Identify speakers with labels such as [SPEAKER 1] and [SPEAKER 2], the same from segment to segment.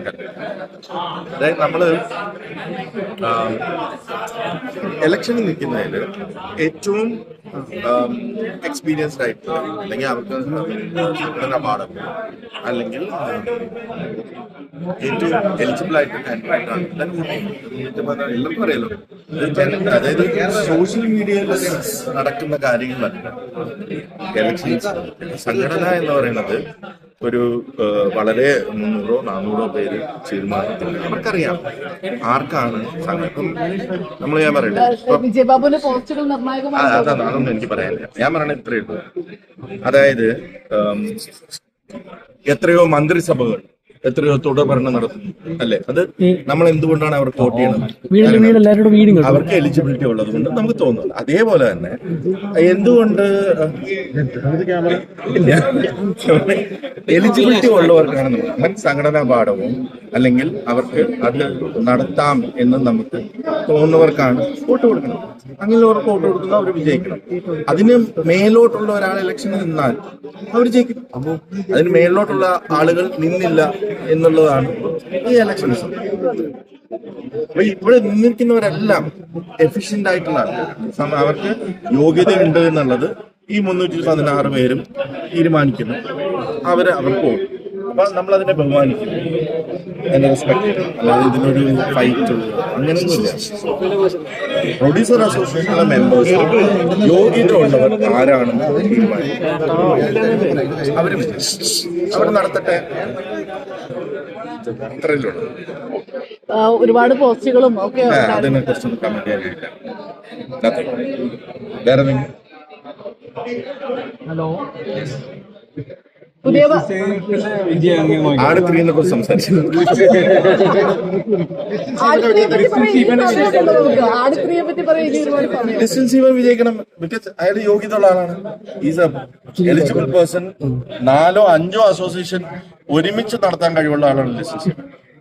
[SPEAKER 1] നടക്കട്ടെ അതായത് നമ്മൾ ഇലക്ഷനിൽ നിൽക്കുന്നതിൽ ഏറ്റവും എക്സ്പീരിയൻസ്ഡ് ആയിട്ടുള്ള അല്ലെങ്കിൽ അവർക്ക് സംഘടന പാഠം അല്ലെങ്കിൽ ഏറ്റവും എലിജിബിൾ ആയിട്ട് കാൻഡിഡേറ്റ് ആണ് എല്ലാവർക്കും അതായത് സോഷ്യൽ മീഡിയയിൽ നടക്കുന്ന കാര്യങ്ങളല്ല ഇലക്ഷൻസ് സംഘടന എന്ന് പറയുന്നത് ഒരു വളരെ മുന്നൂറോ നാനൂറോ പേര് തീരുമാനത്തിൽ അവർക്കറിയാം ആർക്കാണ് സംഘടന നമ്മൾ ഞാൻ പറയട്ടെ? അതാണ് അതൊന്നും എനിക്ക് പറയാനില്ല. ഞാൻ പറയണത് ഇത്രയേ ഉള്ളൂ. അതായത് എത്രയോ മന്ത്രിസഭകൾ എത്രയോ തുടർ ഭരണം നടത്തുന്നു അല്ലെ? അത് നമ്മൾ എന്തുകൊണ്ടാണ് അവർക്ക് വോട്ട് ചെയ്യണത്? അവർക്ക് എലിജിബിലിറ്റി ഉള്ളത് കൊണ്ട് നമുക്ക് തോന്നുന്നു. അതേപോലെ തന്നെ എന്തുകൊണ്ട് എലിജിബിലിറ്റി ഉള്ളവർക്കാണ് നമ്മൾ സംഘടനാ പാഠവും അല്ലെങ്കിൽ അവർക്ക് അത് നടത്താം എന്ന് നമുക്ക് തോന്നുന്നവർക്കാണ് വോട്ട് കൊടുക്കണം. അങ്ങനെയുള്ളവർക്ക് വോട്ട് കൊടുക്കുന്ന അവർ വിജയിക്കണം. അതിന് മേലോട്ടുള്ള ഒരാൾ ഇലക്ഷനിൽ നിന്നാൽ അവർ ജയിക്കും. അപ്പോൾ അതിന് മേലോട്ടുള്ള ആളുകൾ നിന്നില്ല. എന്നുള്ളതാണ് ഈ ഇലക്ഷൻസ് അപ്പൊ ഇവിടെ നിന്നിരിക്കുന്നവരെല്ലാം എഫിഷ്യന്റ് ആയിട്ടുള്ള. അവർക്ക് യോഗ്യത ഉണ്ട് എന്നുള്ളത് ഈ മുന്നൂറ്റി പതിനാറ് പേരും തീരുമാനിക്കുന്നു. അവർ അവർക്ക് പോകും അപ്പൊ നമ്മൾ അതിനെ ബഹുമാനിക്കുന്നു. എന്നെ റെസ്പെക്ട് അല്ലാതെ ഇതിനൊരു ഫൈറ്റ് അങ്ങനെയൊന്നുമില്ല പ്രൊഡ്യൂസർ അസോസിയേഷനിലെ മെമ്പേഴ്സ് യോഗ്യത ഉള്ളവർ ആരാണെന്ന് തീരുമാനിക്കും. അവർ അവർ നടത്തട്ടെ.
[SPEAKER 2] ഒരുപാട് പോസ്റ്റുകളും ഒക്കെ
[SPEAKER 1] അതിനെ കുറിച്ചൊന്നും കമന്റ് ചെയ്യാനില്ല. വേറെ എന്തെങ്കിലും?
[SPEAKER 2] പുതിയ
[SPEAKER 1] കുറിച്ച് സംസാരിച്ചു ഡിസ്റ്റൻസ് ഇവൻ വിജയിക്കണം. ബിക്കോസ് അയാൾ യോഗ്യത ഉള്ള ആളാണ്. ഈസ് എ എലിജിബിൾ പേഴ്സൺ നാലോ അഞ്ചോ അസോസിയേഷൻ ഒരുമിച്ച് നടത്താൻ കഴിവുള്ള ആളാണ് ഡിസ്റ്റൻസ്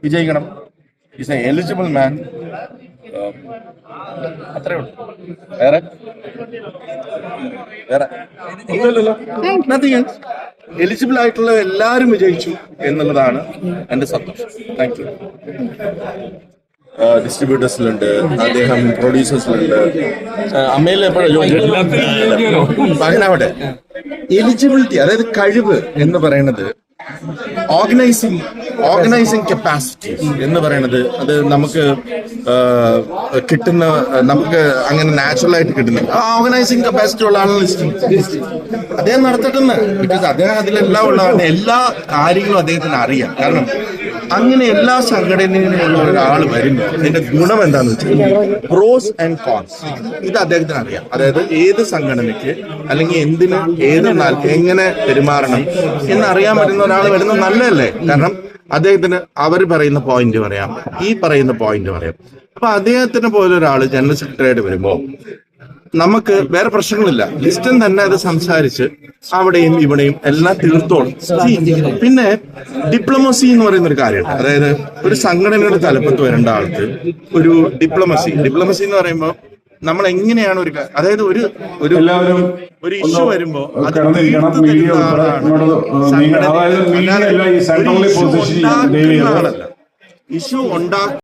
[SPEAKER 1] വിജയിക്കണം. ഈസ് എ എലിജിബിൾ മാൻ അത്രേ ഉള്ളൂ. വേറെ? വേറെ? ഒന്നുമില്ലല്ലോ. നത്തിങ് എൽസ് എലിജിബിൾ ആയിട്ടുള്ള എല്ലാവരും വിജയിച്ചു എന്നുള്ളതാണ് എന്റെ സന്തോഷം. താങ്ക് യു ഡിസ്ട്രിബ്യൂട്ടേഴ്സിലുണ്ട് അദ്ദേഹം പ്രൊഡ്യൂസേഴ്സിലുണ്ട് അമ്മയിൽ എപ്പോഴും അങ്ങനാവട്ടെ എലിജിബിലിറ്റി അതായത് കഴിവ് എന്ന് പറയുന്നത് ഓർഗനൈസിങ് ഓർഗനൈസിങ് കപ്പാസിറ്റി എന്ന് പറയുന്നത് അത് നമുക്ക് കിട്ടുന്ന നമുക്ക് അങ്ങനെ നാച്ചുറൽ ആയിട്ട് കിട്ടുന്ന ആ ഓർഗനൈസിങ് കപ്പാസിറ്റി ഉള്ള ആളാണ് അദ്ദേഹം നടത്തട്ടെന്ന് ബിക്കോസ് അദ്ദേഹം അതിലെല്ലാം ഉള്ള എല്ലാ കാര്യങ്ങളും അദ്ദേഹത്തിന് അറിയാം. കാരണം അങ്ങനെ എല്ലാ സംഘടനയിലുമുള്ള ഒരാൾ വരുമ്പോൾ അതിന്റെ ഗുണം എന്താണെന്ന് വെച്ചാൽ പ്രോസ് ആൻഡ് കോൺസ് ഇത് അദ്ദേഹത്തിന് അറിയാം. അതായത് ഏത് സംഘടനയ്ക്ക് അല്ലെങ്കിൽ എന്തിന് ഏത് എങ്ങനെ പെരുമാറണം എന്ന് അറിയാൻ പറ്റുന്ന ഒരാൾ വരുന്നത് നല്ലതല്ലേ? കാരണം അദ്ദേഹത്തിന് അവർ പറയുന്ന പോയിന്റ് പറയാം ഈ പറയുന്ന പോയിന്റ് പറയാം. അപ്പൊ അദ്ദേഹത്തിന് പോലെ ഒരാൾ ജനറൽ സെക്രട്ടറിയായിട്ട് വരുമ്പോ നമുക്ക് വേറെ പ്രശ്നങ്ങളില്ല. ലിസ്റ്റൻ തന്നെ അത് സംസാരിച്ച് അവിടെയും ഇവിടെയും എല്ലാം തീർത്തോളും. പിന്നെ ഡിപ്ലോമസി എന്ന് പറയുന്ന ഒരു കാര്യമുണ്ട്. അതായത് ഒരു സംഘടനയുടെ തലപ്പത്ത് വരേണ്ട ആൾക്ക് ഒരു ഡിപ്ലോമസി. ഡിപ്ലോമസി എന്ന് പറയുമ്പോൾ നമ്മൾ എങ്ങനെയാണ് ഒരു അതായത് ഒരു ഒരു
[SPEAKER 3] എല്ലാവരും
[SPEAKER 1] ഒരു ഇഷ്യൂ വരുമ്പോ സംഘടന.
[SPEAKER 3] ചെയ്യാൻ
[SPEAKER 1] ഉണ്ടാക്കുന്ന